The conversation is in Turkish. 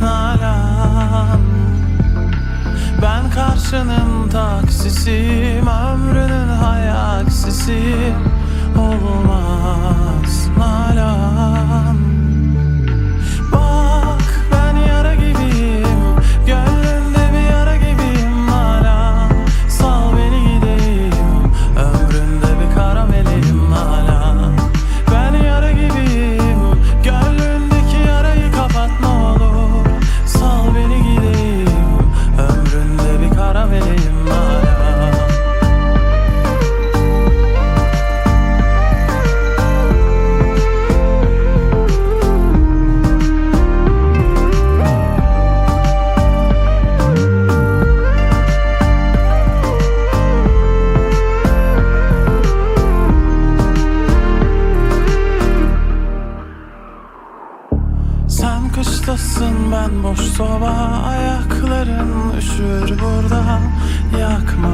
Nalan Ben karşının taksisiyim Ömrünün hayaksisiyim Sen kıştasın ben boş soba Ayakların üşür burada. Yakma